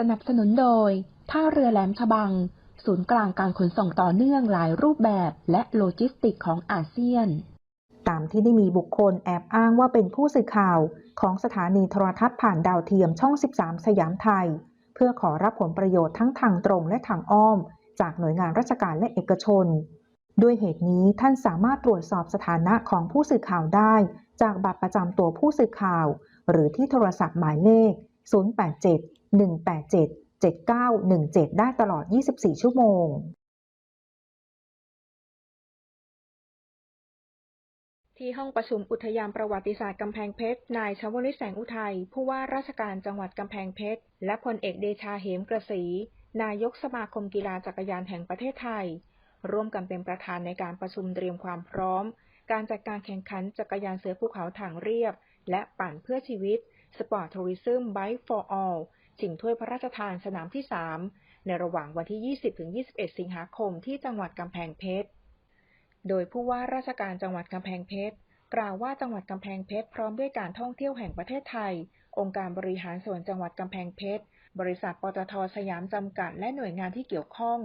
สนับสนุนโดย ท่าเรือแหลมฉบัง ศูนย์กลางการขนส่งต่อเนื่องหลายรูปแบบและโลจิสติกของอาเซียน ตามที่ได้มีบุคคลแอบอ้างว่าเป็นผู้สื่อข่าวของสถานีโทรทัศน์ผ่านดาวเทียมช่อง 13 สยามไทย เพื่อขอรับผลประโยชน์ทั้งทางตรงและทางอ้อม จากหน่วยงานราชการและเอกชน ด้วยเหตุนี้ท่านสามารถตรวจสอบสถานะของผู้สื่อข่าวได้ จากบัตรประจำตัวผู้สื่อข่าว หรือที่โทรศัพท์หมายเลข 087 187 7917 ได้ตลอด 24 ชั่วโมง ที่ห้องประชุมอุทยานประวัติศาสตร์กำแพงเพชร นายชวลิตแสงอุทัย ผู้ว่าราชการจังหวัดกำแพงเพชร และพลเอกเดชาเหมกระสี นายกสมาคมกีฬาจักรยานแห่งประเทศไทย ร่วมกันเป็นประธานในการประชุมเตรียมความพร้อม การจัดการแข่งขันจักรยานเสือภูเขาทางเรียบ และปั่นเพื่อชีวิต Sport Tourism Bike for All ชิงถ้วยพระราชทานสนามที่ 3 ในระหว่างวันที่ 20-21 สิงหาคมที่จังหวัดกำแพงเพชร โดยผู้ว่าราชการจังหวัดกำแพงเพชรกล่าวว่าจังหวัดกำแพงเพชรพร้อมด้วยการท่องเที่ยวแห่งประเทศไทย องค์การบริหารส่วนจังหวัดกำแพงเพชร บริษัทปตทสยามจำกัดและหน่วยงานที่เกี่ยวข้อง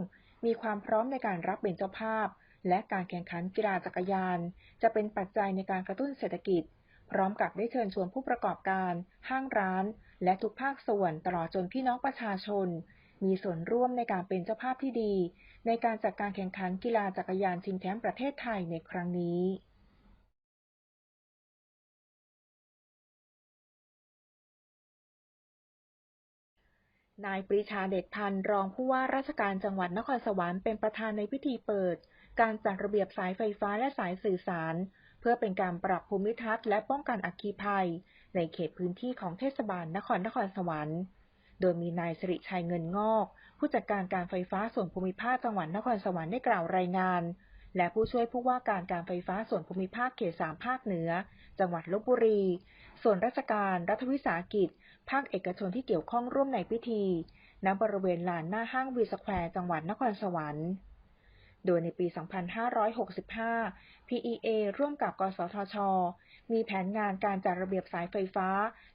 มีความพร้อมในการรับเป็นเจ้าภาพ และการแข่งขันกีฬาจักรยาน จะเป็นปัจจัยในการกระตุ้นเศรษฐกิจ พร้อมกับได้เชิญชวนผู้ประกอบการ ห้างร้าน และทุกภาคส่วนตลอดจนพี่น้องประชาชน มีส่วนร่วมในการเป็นเจ้าภาพที่ดี ในการจัดการแข่งขันกีฬาจักรยานชิงแชมป์ประเทศไทยในครั้งนี้นายปรีชาเดชพันธ์รองผู้ว่าราชการจังหวัดนครสวรรค์เป็นประธานในพิธีเปิด การจัดระเบียบสายไฟฟ้าและสายสื่อสาร เพื่อเป็นการปรับภูมิทัศน์และป้องกันอัคคีภัย ในเขตพื้นที่ของเทศบาลนครนครสวรรค์ โดยมีนายสิริชัยเงินงอก ผู้จัดการการไฟฟ้าส่วนภูมิภาคจังหวัดนครสวรรค์ได้กล่าวรายงาน และผู้ช่วยผู้ว่าการการไฟฟ้าส่วนภูมิภาคเขตสามภาคเหนือ จังหวัดลบบุรี ส่วนราชการรัฐวิสาหกิจ ภาคเอกชนที่เกี่ยวข้องร่วมในพิธีณบริเวณลานหน้าห้างวีสแควร์จังหวัดนครสวรรค์โดยในปี 2565 PEA ร่วมกับ กสทช มีแผนงานการจัดระเบียบสายไฟฟ้า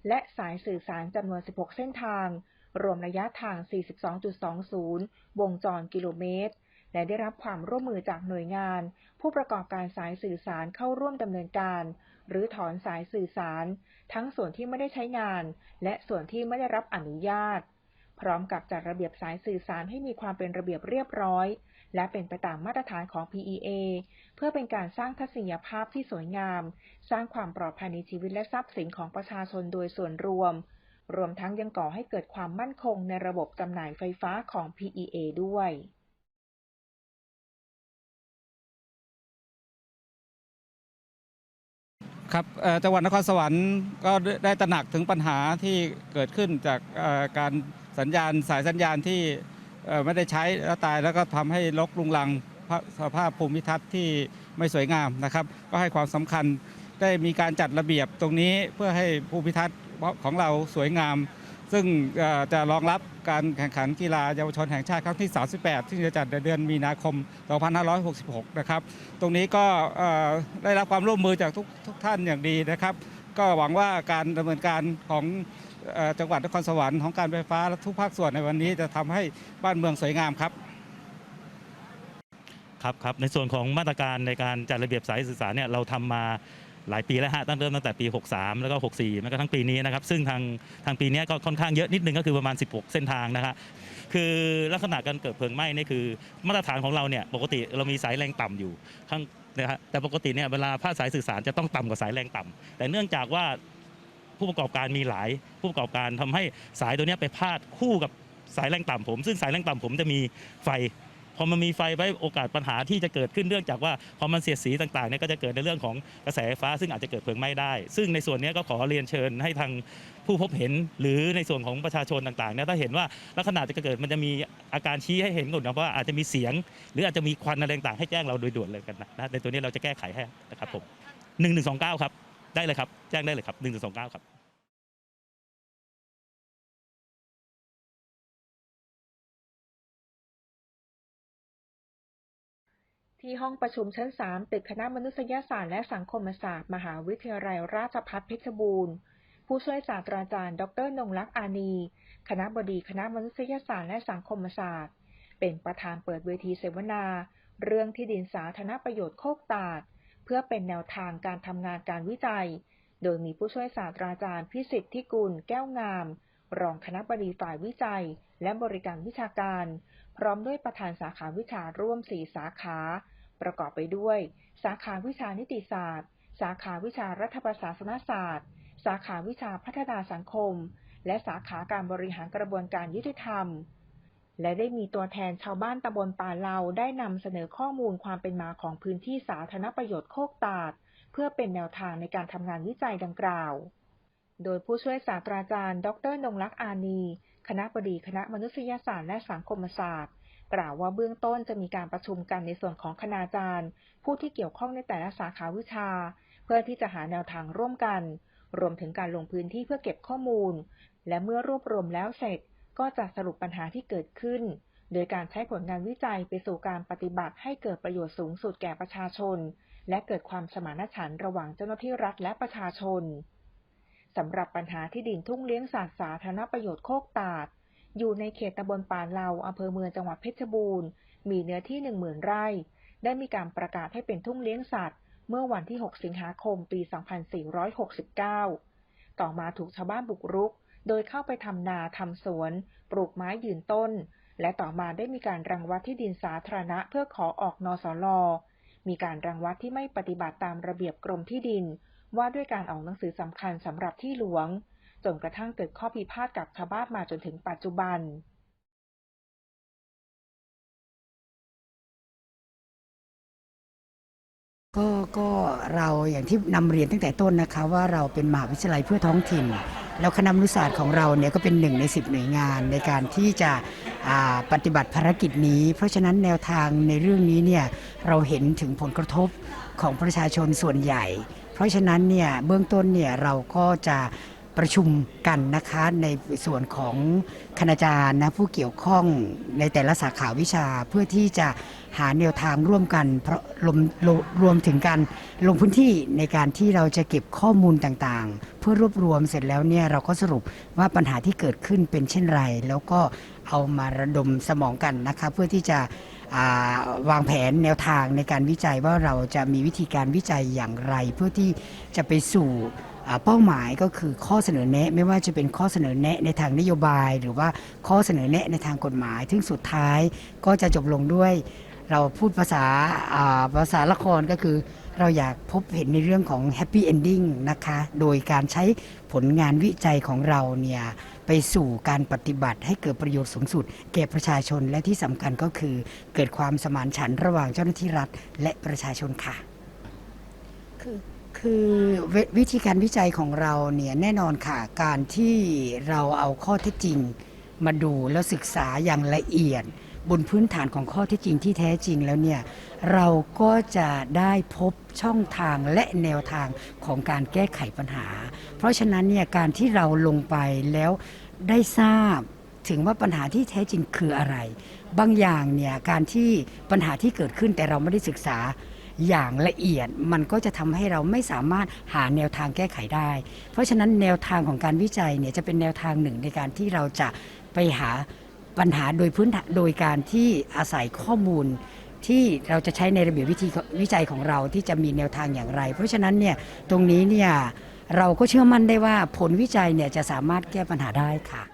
และสายสื่อสารจำนวน 16 เส้นทาง รวมระยะทาง 42.20 วงจรกิโลเมตร และได้รับความร่วมมือจากหน่วยงาน ผู้ประกอบการสายสื่อสารเข้าร่วมดำเนินการ หรือถอนสายสื่อสาร ทั้งส่วนที่ไม่ได้ใช้งาน และส่วนที่ไม่ได้รับอนุญาต พร้อมกับจัดระเบียบสายสื่อสารให้มีความเป็นระเบียบเรียบร้อย และเป็นไปตามมาตรฐานของ PEA เพื่อเป็นการสร้างทัศนียภาพที่สวยงาม สร้างความปลอดภัยในชีวิตและทรัพย์สินของประชาชนโดยส่วนรวม รวมทั้งยังก่อให้เกิดความมั่นคงในระบบจำหน่ายไฟฟ้าของ PEA ด้วยครับจังหวัดนครสวรรค์ก็ได้ตระหนักถึงปัญหาที่เกิดขึ้นจากการสัญญาณสายสัญญาณที่ ไม่ได้ใช้แล้วตายแล้วก็ทำให้ลกลุงลังสภาพภูมิทัศน์ที่ไม่สวยงามนะครับ ก็ให้ความสำคัญได้มีการจัดระเบียบตรงนี้เพื่อให้ภูมิทัศน์ของเราสวยงาม ซึ่งจะรองรับการแข่งขันกีฬาเยาวชนแห่งชาติครั้งที่ 38 ที่จะจัดในเดือนมีนาคม 2566 นะครับ ตรงนี้ก็ได้รับความร่วมมือจากทุกทุกท่านอย่างดีนะครับ ก็หวังว่าการดำเนินการของ จังหวัดนครสวรรค์ของการไฟฟ้าและทุกภาคส่วนในวันนี้จะทำให้บ้านเมืองสวยงามครับครับครับในส่วนของมาตรการในการจัดระเบียบสายสื่อสารเนี่ยเราทำมาหลายปีแล้วฮะตั้งเริ่มตั้งแต่ปี 63 แล้วก็ 64แล้วก็ทั้งปีนี้นะครับ ซึ่งทางทางปีนี้ก็ค่อนข้างเยอะนิดนึงก็คือประมาณ 16 เส้นทางนะฮะคือลักษณะการเกิดเพลิงไหม้นี่คือมาตรฐานของเราเนี่ยปกติเรามีสายแรงต่ำอยู่ข้างนะฮะแต่ปกติเนี่ยเวลาพาดสายสื่อสารจะต้องต่ำกว่าสายแรงต่ำแต่เนื่องจากว่า ผู้ประกอบการมีหลายผู้ประกอบการทำให้สายตัวนี้ไปพาดคู่กับสายแรงต่ำผม ซึ่งสายแรงต่ำผมจะมีไฟพอมันมีไฟไว้โอกาสปัญหาที่จะเกิดขึ้นเนื่องจากว่าพอมันเสียดสีต่างๆเนี่ยก็จะเกิดในเรื่องของกระแสไฟฟ้า ซึ่งอาจจะเกิดเพลิงไหม้ได้ ซึ่งในส่วนนี้ก็ขอเรียนเชิญให้ทางผู้พบเห็น หรือในส่วนของประชาชนต่างๆเนี่ยถ้าเห็นว่าลักษณะจะเกิดมันจะมีอาการชี้ให้เห็นก่อนนะว่าอาจจะมีเสียง หรืออาจจะมีควันอะไรต่างๆให้แจ้งเราโดยด่วนเลยกันนะนะในตัวนี้เราจะแก้ไขให้นะครับผมหนึ่งหนึ่งสองเก้าครับ ได้เลยครับ แจ้งได้เลยครับหนึ่งสองเก้าครับที่ห้องประชุมชั้น 3 ตึกคณะมนุษยศาสตร์และสังคมศาสตร์ มหาวิทยาลัยราชภัฏเพชรบูรณ์ ผู้ช่วยศาสตราจารย์ ดรนงลักษณ์อานี คณะบดีคณะมนุษยศาสตร์และสังคมศาสตร์ เป็นประธานเปิดเวทีเสวนา เรื่องที่ดินสาธารณประโยชน์โคกตาด เพื่อเป็นแนวทางการทำงานการวิจัย โดยมีผู้ช่วยศาสตราจารย์พิสิทธิกุลแก้วงาม รองคณะบดีฝ่ายวิจัย และบริการวิชาการ พร้อมด้วยประธานสาขาวิชาร่วม4สาขา ประกอบไปด้วย สาขาวิชานิติศาสตร์ สาขาวิชารัฐประศาสนศาสตร์ สาขาวิชาพัฒนาสังคม และสาขาการบริหารกระบวนการยุติธรรม และได้มีตัวแทนชาวบ้านตำบลป่าเลาได้นำเสนอข้อมูลความเป็นมาของพื้นที่สาธารณประโยชน์โคกตาด เพื่อเป็นแนวทางในการทำงานวิจัยดังกล่าว โดยผู้ช่วยศาสตราจารย์ ดรนงลักษณ์อานี คณะบดีคณะมนุษยศาสตร์และสังคมศาสตร์ กล่าวว่าเบื้องต้นจะมีการประชุมกันในส่วนของคณาจารย์ ผู้ที่เกี่ยวข้องในแต่ละสาขาวิชา เพื่อที่จะหาแนวทางร่วมกัน รวมถึงการลงพื้นที่เพื่อเก็บข้อมูล และเมื่อรวบรวมแล้วเสร็จ ก็จะสรุปปัญหาที่เกิดขึ้น โดยการใช้ผลงานวิจัยไปสู่การปฏิบัติให้เกิดประโยชน์สูงสุดแก่ประชาชน และเกิดความสมานฉันท์ระหว่างเจ้าหน้าที่รัฐและประชาชนสำหรับปัญหาที่ดินทุ่งเลี้ยงสัตว์สาธารณประโยชน์โคกตาด อยู่ในเขตตำบลป่าเหลาอำเภอเมืองจังหวัดเพชรบูรณ์ มีเนื้อที่10,000ไร่ ได้มีการประกาศให้เป็นทุ่งเลี้ยงสัตว์ เมื่อวันที่ 6 สิงหาคม ปี 2469 ต่อมาถูกชาวบ้านบุกรุก โดยเข้าไปทำนาทำสวน ปลูกไม้ยืนต้น และต่อมาได้มีการรังวัดที่ดินสาธารณะเพื่อขอออกนสลมีการรังวัดที่ไม่ปฏิบัติตามระเบียบกรมที่ดิน ว่าด้วยการออกหนังสือสำคัญสำหรับที่หลวงจนกระทั่งเกิดข้อพิพาทกับชาวบ้านมาจนถึงปัจจุบัน ก็ก็เราอย่างที่นำเรียนตั้งแต่ต้นนะคะ ว่าเราเป็นมหาวิทยาลัยเพื่อท้องถิ่น แล้วคณะมนุษยศาสตร์ของเราเนี่ยก็เป็นหนึ่งใน 10 หน่วยงานในการที่จะปฏิบัติภารกิจนี้ เพราะฉะนั้นแนวทางในเรื่องนี้เนี่ยเราเห็นถึงผลกระทบของประชาชนส่วนใหญ่ เพราะฉะนั้นเนี่ยเบื้องต้นเนี่ยเราก็จะ ประชุมกันนะคะในส่วนของคณาจารย์นะผู้เกี่ยวข้องในแต่ละสาขาวิชาเพื่อที่จะหาแนวทางร่วมกันเพราะรวมรวมรวมถึงการลงพื้นที่ในการที่เราจะเก็บข้อมูลต่างๆ เพื่อรวบรวมเสร็จแล้วเนี่ยเราก็สรุปว่าปัญหาที่เกิดขึ้นเป็นเช่นไร แล้วก็เอามาระดมสมองกันนะคะเพื่อที่จะาวางแผนแนวทางในการวิจัยว่าเราจะมีวิธีการวิจัยอย่างไร เพื่อที่จะไปสู่ เป้าหมายก็คือข้อเสนอแนะไม่ว่าจะเป็นข้อเสนอแนะในทางนโยบาย หรือว่าข้อเสนอแนะในทางกฎหมายถึงสุดท้ายก็จะจบลงด้วย เราพูดภาษาภาษาละครก็คือ เราอยากพบเห็นในเรื่องของแฮปปี้เอนดิ้งนะคะโดยการใช้ผลงานวิจัยของเราเนี่ยไปสู่การปฏิบัติให้เกิดประโยชน์สูงสุด แก่ประชาชนและที่สำคัญก็คือ เกิดความสมานฉันท์ระหว่างเจ้าหน้าที่รัฐ และประชาชนค่ะ คือ คือววิธีการวิจัยของเราเนี่ยแน่นอนค่ะการที่เราเอาข้อเท็จจริง มาดูแล้วศึกษาอย่างละเอียด บนพื้นฐานของข้อเท็จจริงที่แท้จริงแล้วเนี่ยเราก็จะได้พบช่องทางและแนวทางของการแก้ไขปัญหา เพราะฉะนั้นเนี่ยการที่เราลงไปแล้วได้ทราบถึงว่าปัญหาที่แท้จริงคืออะไร บางอย่างเนี่ยการที่ปัญหาที่เกิดขึ้นแต่เราไม่ได้ศึกษา อย่างละเอียดมันก็จะทำให้เราไม่สามารถหาแนวทางแก้ไขได้ เพราะฉะนั้นแนวทางของการวิจัยเนี่ยจะเป็นแนวทางหนึ่งในการที่เราจะไปหาปัญหาโดยพื้นฐานโดยการที่อาศัยข้อมูลที่เราจะใช้ในระเบียบวิธีวิจัยของเราที่จะมีแนวทางอย่างไร เพราะฉะนั้นเนี่ยตรงนี้เนี่ยเราก็เชื่อมั่นได้ว่าผลวิจัยเนี่ยจะสามารถแก้ปัญหาได้ค่ะ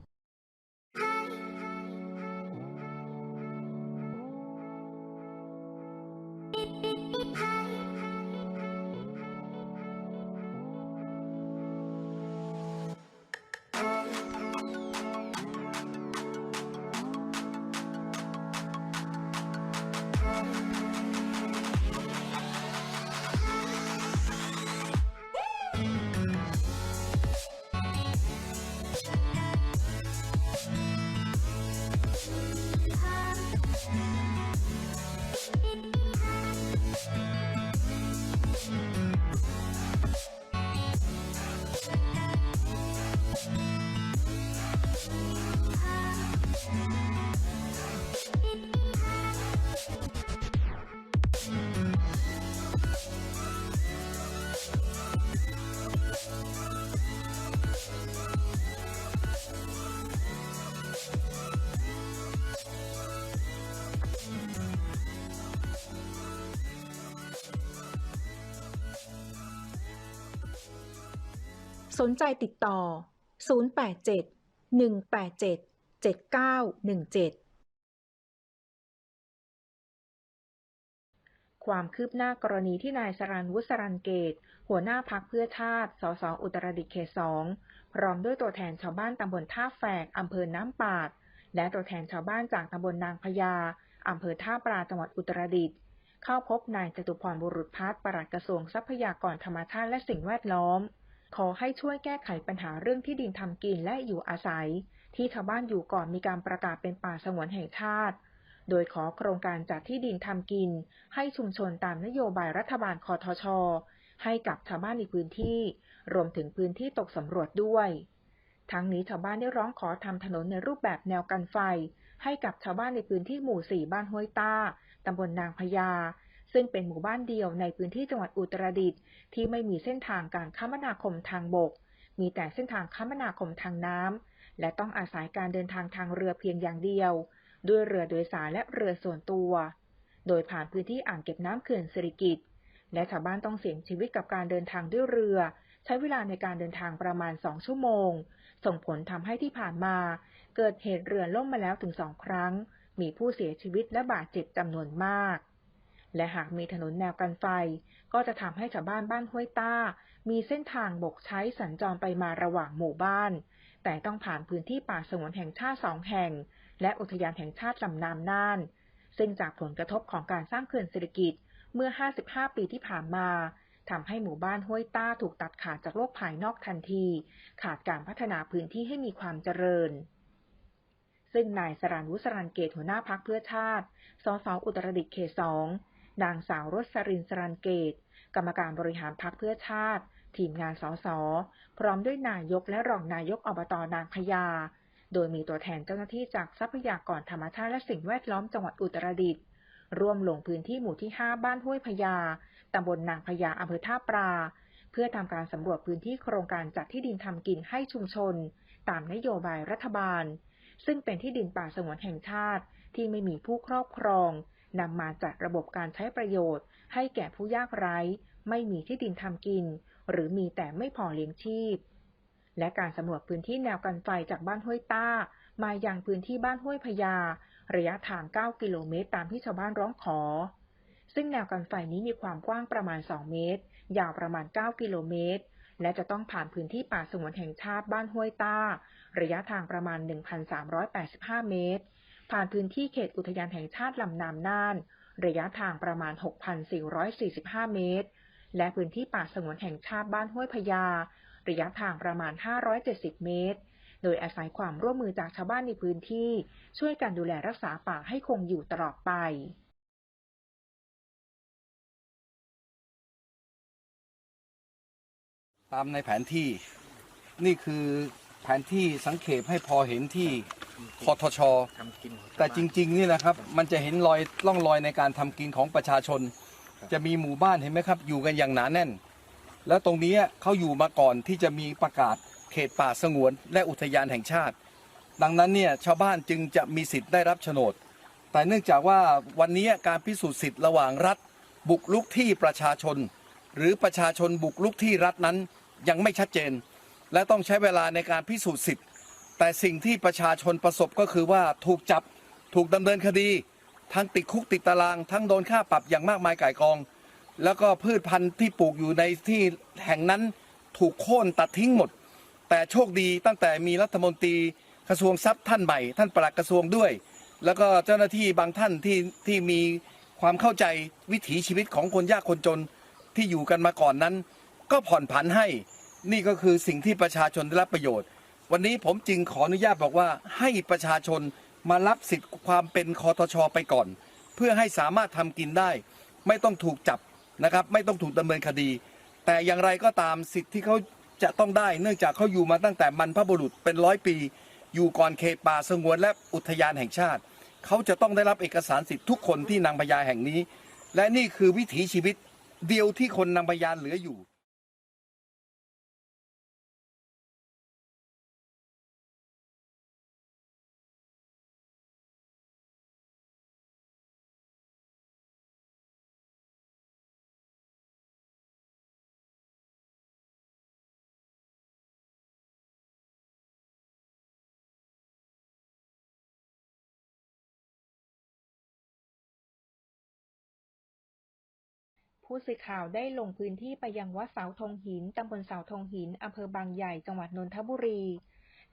สนใจติดต่อ 087 187 7917ความคืบหน้ากรณีที่นายสรันวุสรันเกต หัวหน้าพักเพื่อชาติ สส อุตรดิตถ์เขตสองพร้อมด้วยตัวแทนชาวบ้านตำบลท่าแฝกอำเภอน้ำปาด และตัวแทนชาวบ้านจากตำบลนางพญาอำเภอท่าปลาจังหวัดอุตรดิตถ์เข้าพบนายจตุพรบุรุษพัฒน์ปลัดกระทรวงทรัพยากรธรรมชาติและสิ่งแวดล้อม ขอให้ช่วยแก้ไขปัญหาเรื่องที่ดินทำกินและอยู่อาศัย ที่ชาวบ้านอยู่ก่อนมีการประกาศเป็นป่าสงวนแห่งชาติ โดยขอโครงการจัดที่ดินทำกิน ให้ชุมชนตามนโยบายรัฐบาลคอทช ให้กับชาวบ้านในพื้นที่ รวมถึงพื้นที่ตกสำรวจด้วย ทั้งนี้ชาวบ้านได้ร้องขอทำถนนในรูปแบบแนวกันไฟ ให้กับชาวบ้านในพื้นที่หมู่ 4 บ้านห้วยต้าตำบลนางพญา ซึ่งเป็นหมู่บ้านเดียวในพื้นที่จังหวัดอุตรดิตถ์ที่ไม่มีเส้นทางการคมนาคมทางบก มีแต่เส้นทางคมนาคมทางน้ำและต้องอาศัยการเดินทางทางเรือเพียงอย่างเดียว ด้วยเรือโดยสารและเรือส่วนตัว โดยผ่านพื้นที่อ่างเก็บน้ำเขื่อนสิริกิตและชาวบ้านต้องเสี่ยงชีวิตกับการเดินทางด้วยเรือ ใช้เวลาในการเดินทางประมาณ2ชั่วโมง ส่งผลทำให้ที่ผ่านมา เกิดเหตุเรือล่มมาแล้วถึงสองครั้ง มีผู้เสียชีวิตและบาดเจ็บจำนวนมาก และหากมีถนนแนวกันไฟ ก็จะทำให้ชาวบ้านบ้านห้วยต้า มีเส้นทางบกใช้สัญจรไปมาระหว่างหมู่บ้าน แต่ต้องผ่านพื้นที่ป่าสงวนแห่งชาติสองแห่ง และอุทยานแห่งชาติลำน้ำน่าน ซึ่งจากผลกระทบของการสร้างเขื่อนเศรษฐกิจเมื่อ 55 ปีที่ผ่านมาทำให้หมู่บ้านห้วยต้าถูกตัดขาดจากโลกภายนอกทันที ขาดการพัฒนาพื้นที่ให้มีความเจริญ ซึ่งนายสรันวุสรันเกตหัวหน้าพักเพื่อชาติ สสอุตรดิตถ์เขตสอง นางสาวรสรินสรันเกต กรรมการบริหารพักเพื่อชาติ ทีมงานสส พร้อมด้วยนายกและรองนายกอบตนางพญา โดยมีตัวแทนเจ้าหน้าที่จากทรัพยากรธรรมชาติและสิ่งแวดล้อมจังหวัดอุตรดิตถ์ร่วมลงพื้นที่หมู่ที่ 5 บ้านห้วยพญา ตำบลนางพญาอำเภอท่าปลา เพื่อทำการสำรวจพื้นที่โครงการจัดที่ดินทำกินให้ชุมชน ตามนโยบายรัฐบาล ซึ่งเป็นที่ดินป่าสงวนแห่งชาติที่ไม่มีผู้ครอบครอง นำมาจัดระบบการใช้ประโยชน์ ให้แก่ผู้ยากไร้ ไม่มีที่ดินทำกิน หรือมีแต่ไม่พอเลี้ยงชีพ และการสำรวจพื้นที่แนวกันไฟจากบ้านห้วยต้า มายังพื้นที่บ้านห้วยพญาระยะทาง 9 กิโลเมตร ตามที่ชาวบ้านร้องขอ ซึ่งแนวกันไฟนี้มีความกว้างประมาณ 2 เมตร ยาวประมาณ 9 กิโลเมตรและจะต้องผ่านพื้นที่ป่าสงวนแห่งชาติบ้านห้วยต้า ระยะทางประมาณ 1,385 เมตร ผ่านพื้นที่เขตอุทยานแห่งชาติลำน้ำน่าน ระยะทางประมาณ 6,445 เมตร และพื้นที่ป่าสงวนแห่งชาติบ้านห้วยพญาระยะทางประมาณ 570 เมตร โดยอาศัยความร่วมมือจากชาวบ้านในพื้นที่ ช่วยกันดูแลรักษาป่าให้คงอยู่ตลอดไปตามในแผนที่ นี่คือแผนที่สังเขปให้พอเห็นที่ คอทชแต่จริงๆนี่นะครับมันจะเห็นรอยร่องรอยในการทำกินของประชาชน จะมีหมู่บ้านเห็นไหมครับ อยู่กันอย่างหนาแน่น แล้วตรงนี้เขาอยู่มาก่อนที่จะมีประกาศเขตป่าสงวน และอุทยานแห่งชาติ ดังนั้นเนี่ยชาวบ้านจึงจะมีสิทธิ์ได้รับโฉนด แต่เนื่องจากว่าวันนี้การพิสูจน์สิทธิ์ระหว่างรัฐ บุกลุกที่ประชาชน หรือประชาชนบุกลุกที่รัฐนั้นยังไม่ชัดเจน และต้องใช้เวลาในการพิสูจน์สิทธิ์ แต่สิ่งที่ประชาชนประสบก็คือว่าถูกจับถูกดำเนินคดี ทั้งติดคุกติดตาราง ทั้งโดนค่าปรับอย่างมากมายก่ายกอง แล้วก็พืชพันธุ์ที่ปลูกอยู่ในที่แห่งนั้นถูกโค่นตัดทิ้งหมด แต่โชคดีตั้งแต่มีรัฐมนตรีกระทรวงทรัพย์ท่านใหม่ ท่านปลัดกระทรวงด้วย แล้วก็เจ้าหน้าที่บางท่านที่ที่มีความเข้าใจวิถีชีวิตของคนยากคนจนที่อยู่กันมาก่อนนั้น ก็ผ่อนผันให้ นี่ก็คือสิ่งที่ประชาชนได้รับประโยชน์ วันนี้ผมจึงขออนุญาตบอกว่าให้ประชาชนมารับสิทธิ์ความเป็นคอทช ไปก่อน เพื่อให้สามารถทำกินได้ ไม่ต้องถูกจับนะครับ ไม่ต้องถูกดำเนินคดี แต่อย่างไรก็ตามสิทธิ์ที่เขาจะต้องได้ เนื่องจากเขาอยู่มาตั้งแต่มันพระบุรุษเป็นร้อยปี อยู่ก่อนเขตป่าสงวนและอุทยานแห่งชาติ เขาจะต้องได้รับเอกสารสิทธิ์ทุกคนที่นางพญาแห่งนี้ และนี่คือวิถีชีวิตเดียวที่คนนางพญาเหลืออยู่ ผู้สื่อข่าวได้ลงพื้นที่ไปยังวัดเสาธงหิน ตำบลเสาธงหิน อำเภอบางใหญ่ จังหวัดนนทบุรี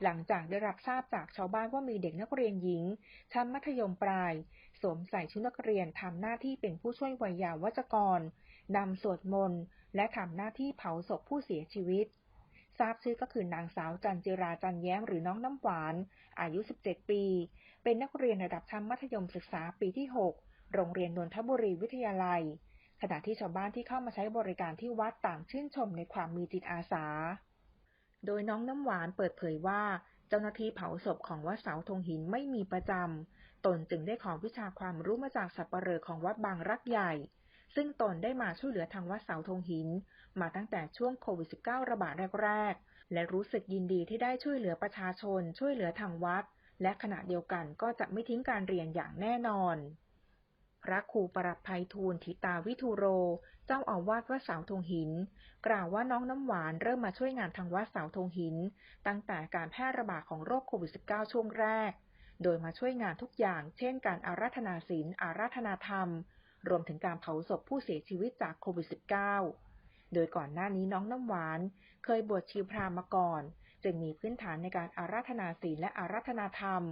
หลังจากได้รับทราบจากชาวบ้านว่ามีเด็กนักเรียนหญิง ชั้นมัธยมปลาย สวมใส่ชุดนักเรียนทำหน้าที่เป็นผู้ช่วยวัยยาวัจกรนำสวดมนต์ และทำหน้าที่เผาศพผู้เสียชีวิต ทราบชื่อก็คือนางสาวจันจิราจันแย้มหรือน้องน้ำหวาน อายุ 17 ปี เป็นนักเรียนระดับชั้นมัธยมศึกษาปีที่ 6 โรงเรียนนนทบุรีวิทยาลัย ขณะที่ชาวบ้านที่เข้ามาใช้บริการที่วัดต่างชื่นชมในความมีจิตอาสา โดยน้องน้ำหวานเปิดเผยว่าเจ้าหน้าที่เผาศพของวัดเสาธงหินไม่มีประจำ ตนจึงได้ขอวิชาความรู้มาจากสับปเหร่อของวัดบางรักใหญ่ ซึ่งตนได้มาช่วยเหลือทางวัดเสาธงหิน มาตั้งแต่ช่วงโควิด -19 ระบาดแรกๆ และรู้สึกยินดีที่ได้ช่วยเหลือประชาชน ช่วยเหลือทางวัด และขณะเดียวกันก็จะไม่ทิ้งการเรียนอย่างแน่นอน พระครูประหลัดภัยทูลทิตาวิทูโร เจ้าอาวาสวัดเสาธงหิน กล่าวว่าน้องน้ำหวานเริ่มมาช่วยงานทางวัดเสาธงหิน ตั้งแต่การแพร่ระบาดของโรคโควิด -19 ช่วงแรก โดยมาช่วยงานทุกอย่าง เช่น การอาราธนาศีล อาราธนาธรรม รวมถึงการเผาศพผู้เสียชีวิตจากโควิด -19 โดยก่อนหน้านี้น้องน้ำหวาน เคยบวชชีพราหมณ์มาก่อน จึงมีพื้นฐานในการอาราธนาศีลและอาราธนาธรรม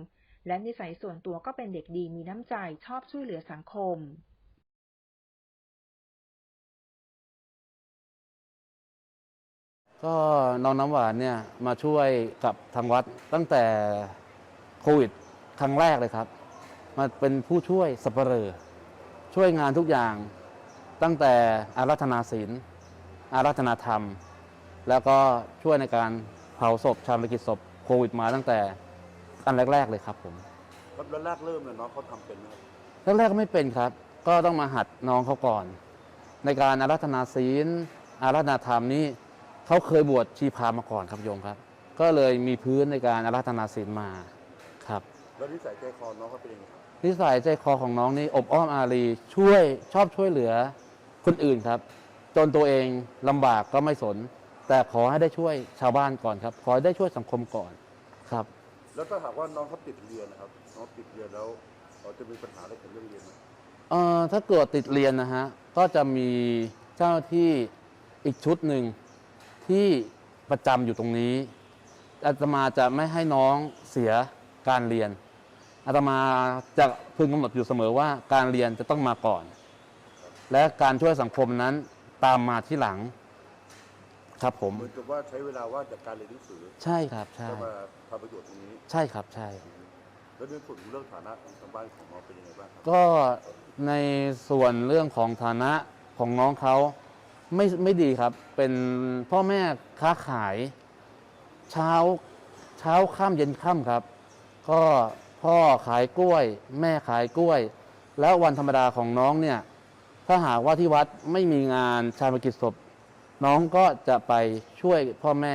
และนิสัยส่วนตัวก็เป็นเด็กดีมีน้ำใจชอบช่วยเหลือสังคมก็น้องน้ำหวานเนี่ยมาช่วยกับทางวัดตั้งแต่โควิดครั้งแรกเลยครับ มาเป็นผู้ช่วยสัปเหร่อช่วยงานทุกอย่าง ตั้งแต่อารัธนาศีล อารัธนาธรรม แล้วก็ช่วยในการเผาศพชาปนกิจศพโควิดมาตั้งแต่ อันแรก ๆเลยครับผมแล้วแรกเริ่มเนี่ยน้องเขาทำเป็นไหมครับแรกๆก็ไม่เป็นครับ ก็ต้องมาหัดน้องเขาก่อน ในการอารัธนาศีล อารัธนาธรรมนี้เขาเคยบวชชีพราหมณ์มาก่อนครับโยมครับ ก็เลยมีพื้นในการอารัธนาศีลมาครับ แล้วนิสัยใจคอน้องเขาเป็นยังไงครับนิสัยใจคอของน้องนี่อบอ้อมอารีช่วยชอบช่วยเหลือคนอื่นครับ จนตัวเองลำบากก็ไม่สน แต่ขอให้ได้ช่วยชาวบ้านก่อนครับ ขอให้ได้ช่วยสังคมก่อนครับ แล้วถ้าหากว่าน้องเขาติดเรียนนะครับน้องติดเรียนแล้วเขาจะมีปัญหาอะไรกับเรื่องเรียนไหมเอ่อถ้าเกิดติดเรียนนะฮะก็จะมีเจ้าที่อีกชุดหนึ่งที่ประจำอยู่ตรงนี้อาตมาจะไม่ให้น้องเสียการเรียนอาตมาจะพึงกำหนดอยู่เสมอว่าการเรียนจะต้องมาก่อน และการช่วยสังคมนั้นตามมาที่หลัง ครับผมเหมือนกับว่าใช้เวลาว่างจากการเรียนหนังสือใช่ครับใช่จะมาทำประโยชน์ตรงนี้ ใช่ครับใช่ แล้วในส่วนของเรื่องฐานะของทางบ้านของน้องเป็นยังไงบ้างครับก็ในส่วนเรื่องของฐานะของน้องเขาไม่ไม่ดีครับ เป็นพ่อแม่ค้าขาย เช้าเช้าค่ำเย็นค่ำครับ ก็พ่อขายกล้วย แม่ขายกล้วย แล้ววันธรรมดาของน้องเนี่ย ถ้าหากว่าที่วัดไม่มีงานชาปนกิจศพ น้องก็จะไปช่วยพ่อแม่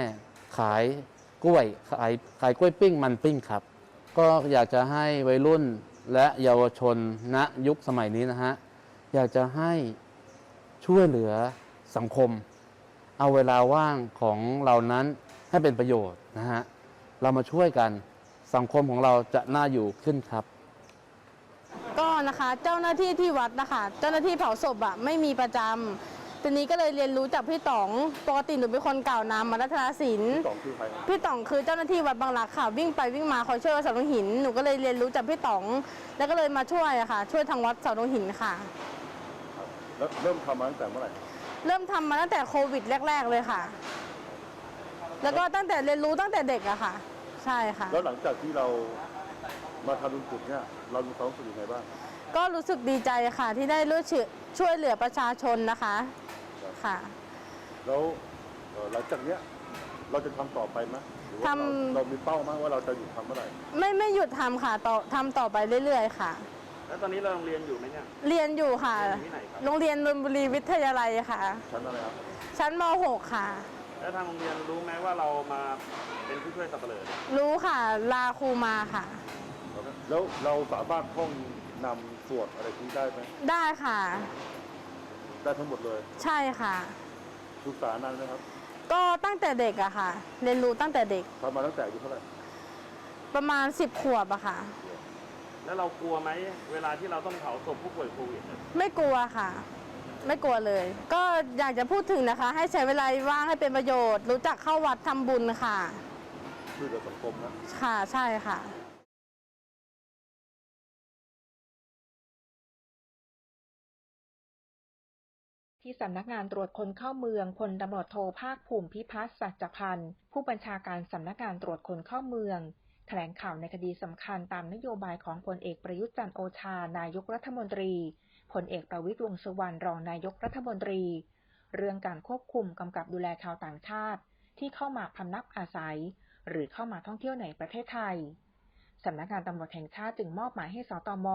ขายกล้วยขายขายกล้วยปิ้งมันปิ้งครับ ก็อยากจะให้วัยรุ่นและเยาวชนณยุคสมัยนี้นะฮะอยากจะให้ช่วยเหลือสังคม เอาเวลาว่างของเรานั้นให้เป็นประโยชน์นะฮะเรามาช่วยกันสังคมของเราจะน่าอยู่ขึ้นครับ ก็นะคะเจ้าหน้าที่ที่วัดนะคะ เจ้าหน้าที่เผาศพอะไม่มีประจำ ทีนี้ก็เลยเรียนรู้จากพี่ต๋องปกติหนูเป็นคนกล่าวนามมารัตนาศิลป์สองคือใครครับพี่ต๋องคือเจ้าหน้าที่วัดบางหลักค่ะวิ่งไปวิ่งมาคอยช่วยวัดเสาตงหินหนูก็เลยเรียนรู้จากพี่ต๋อง แล้วก็เลยมาช่วยอะค่ะ ช่วยทางวัดเสาตงหินค่ะ แล้วเริ่มทำมาตั้งแต่เมื่อไหร่เริ่มทำมาตั้งแต่โควิดแรก ๆ เลยค่ะ แล้วก็ตั้งแต่เรียนรู้ตั้งแต่เด็กอะค่ะ ใช่ค่ะ แล้วหลังจากที่เรามาทำบุญกุศลเนี่ยเรามีความรู้สึกยังไงบ้างก็รู้สึกดีใจค่ะที่ได้รู้ช่วยช่วยเหลือประชาชนนะคะ ค่ะ แล้วเอ่อหลังจากเนี้ยเราจะทำต่อไปไหมหรือว่าทำเราเรามีเป้าไหมว่าเราจะหยุดทำเมื่อไหร่ไม่ไม่หยุดทำค่ะต่อทำต่อไปเรื่อยๆค่ะ แล้วตอนนี้เราโรงเรียนอยู่ไหมเนี่ย เรียนอยู่ค่ะ เรียนอยู่ที่ไหนครับ โรงเรียนนนบุรีวิทยาลัยค่ะ ชั้นอะไรครับชั้นม .6 ค่ะ แล้วทางโรงเรียนรู้ไหมว่าเรามาเป็นผู้ช่วยสับเปลือเนี่ยรู้ค่ะ ลาครูมาค่ะ แล้วเราสามารถท่องนำสวดอะไรที่ได้ไหมได้ค่ะ ได้ทั้งหมดเลยใช่ค่ะ ศึกษานานไหมครับก็ตั้งแต่เด็กอะค่ะ เรียนรู้ตั้งแต่เด็กทำมาตั้งแต่อายุเท่าไหร่ประมาณ10ขวบอะค่ะ แล้วเรากลัวไหมเวลาที่เราต้องเผาศพผู้ป่วยโควิดเนี่ยไม่กลัวค่ะ ไม่กลัวเลย ก็อยากจะพูดถึงนะคะ ให้ใช้เวลาว่างให้เป็นประโยชน์ รู้จักเข้าวัดทำบุญค่ะ ช่วยเหลือสังคมนะ ค่ะใช่ค่ะ ที่สำนักงานตรวจคนเข้าเมืองพลตำรวจโทภาคภูมิพิพัฒน์สัจพันธ์ ผู้บัญชาการสำนักงานตรวจคนเข้าเมือง แถลงข่าวในคดีสำคัญตามนโยบายของพลเอกประยุทธ์จันโอชา นายกรัฐมนตรีพลเอกประวิตรวงษ์สุวรรณรองนายกรัฐมนตรี เรื่องการควบคุมกำกับดูแลชาวต่างชาติ ที่เข้ามาพำนักอาศัย หรือเข้ามาท่องเที่ยวในประเทศไทยสำนักงานตำรวจแห่งชาติจึงมอบหมายให้สตม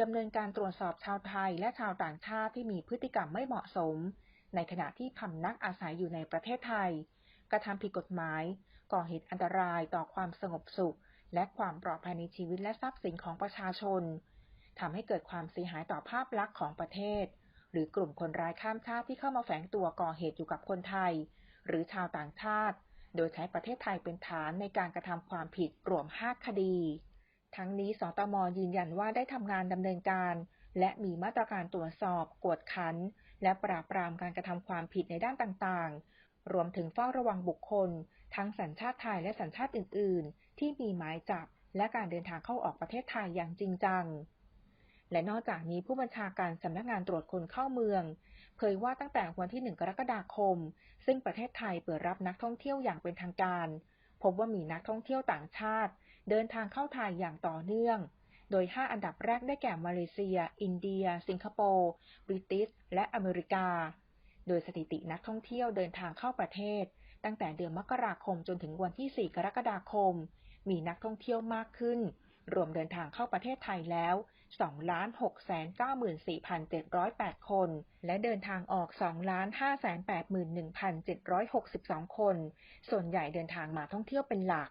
ดำเนินการตรวจสอบชาวไทยและชาวต่างชาติที่มีพฤติกรรมไม่เหมาะสม ในขณะที่พำนักอาศัยอยู่ในประเทศไทย กระทำผิดกฎหมาย ก่อเหตุอันตรายต่อความสงบสุข และความปลอดภัยในชีวิตและทรัพย์สินของประชาชนทำให้เกิดความเสียหายต่อภาพลักษณ์ของประเทศ หรือกลุ่มคนร้ายข้ามชาติที่เข้ามาแฝงตัวก่อเหตุอยู่กับคนไทย หรือชาวต่างชาติ โดยใช้ประเทศไทยเป็นฐานในการกระทำความผิดรวม 5 คดี ทั้งนี้สตมยืนยันว่าได้ทำงานดำเนินการ และมีมาตรการตรวจสอบ กวดขัน และปราบปรามการกระทำความผิดในด้านต่างๆ รวมถึงเฝ้าระวังบุคคล ทั้งสัญชาติไทยและสัญชาติอื่น ๆ ที่มีหมายจับ และการเดินทางเข้าออกประเทศไทยอย่างจริงจัง และนอกจากนี้ผู้บัญชาการสำนักงานตรวจคนเข้าเมือง เผยว่าตั้งแต่วันที่ 1 กรกฎาคม ซึ่งประเทศไทยเปิดรับนักท่องเที่ยวอย่างเป็นทางการ พบว่ามีนักท่องเที่ยวต่างชาติ เดินทางเข้าไทยอย่างต่อเนื่อง โดย 5 อันดับแรกได้แก่มาเลเซีย อินเดีย สิงคโปร์บริติชและอเมริกา โดยสถิตินักท่องเที่ยวเดินทางเข้าประเทศ ตั้งแต่เดือนมกราคมจนถึงวันที่ 4 กรกฎาคม มีนักท่องเที่ยวมากขึ้น รวมเดินทางเข้าประเทศไทยแล้ว2,694,708 คน และเดินทางออก 2,581,762 คน ส่วนใหญ่เดินทางมาท่องเที่ยวเป็นหลัก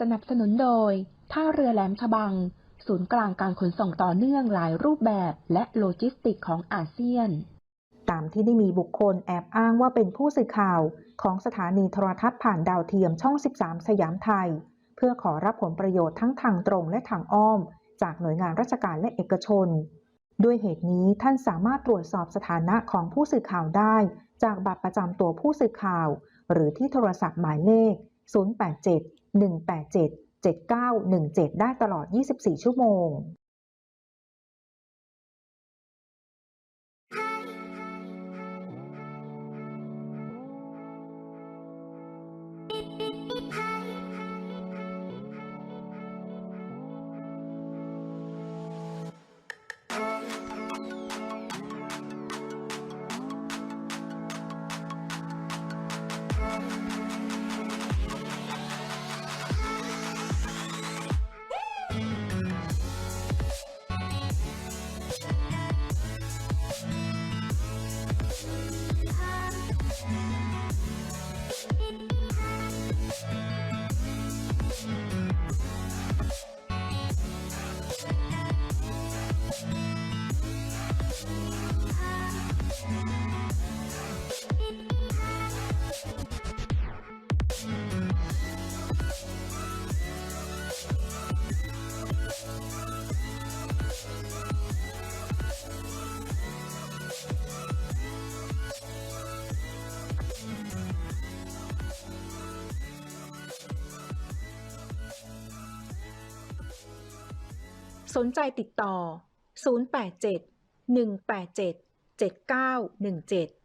สนับสนุนโดย ท่าเรือแหลมฉบัง ศูนย์กลางการขนส่งต่อเนื่องหลายรูปแบบและโลจิสติกของอาเซียน ตามที่ได้มีบุคคลแอบอ้างว่าเป็นผู้สื่อข่าวของสถานีโทรทัศน์ผ่านดาวเทียมช่อง 13 สยามไทย เพื่อขอรับผลประโยชน์ทั้งทางตรงและทางอ้อม จากหน่วยงานราชการและเอกชน ด้วยเหตุนี้ท่านสามารถตรวจสอบสถานะของผู้สื่อข่าวได้ จากบัตรประจำตัวผู้สื่อข่าว หรือที่โทรศัพท์หมายเลข 087 187 7917 ได้ตลอด 24 ชั่วโมง สนใจติดต่อ 087 187 7917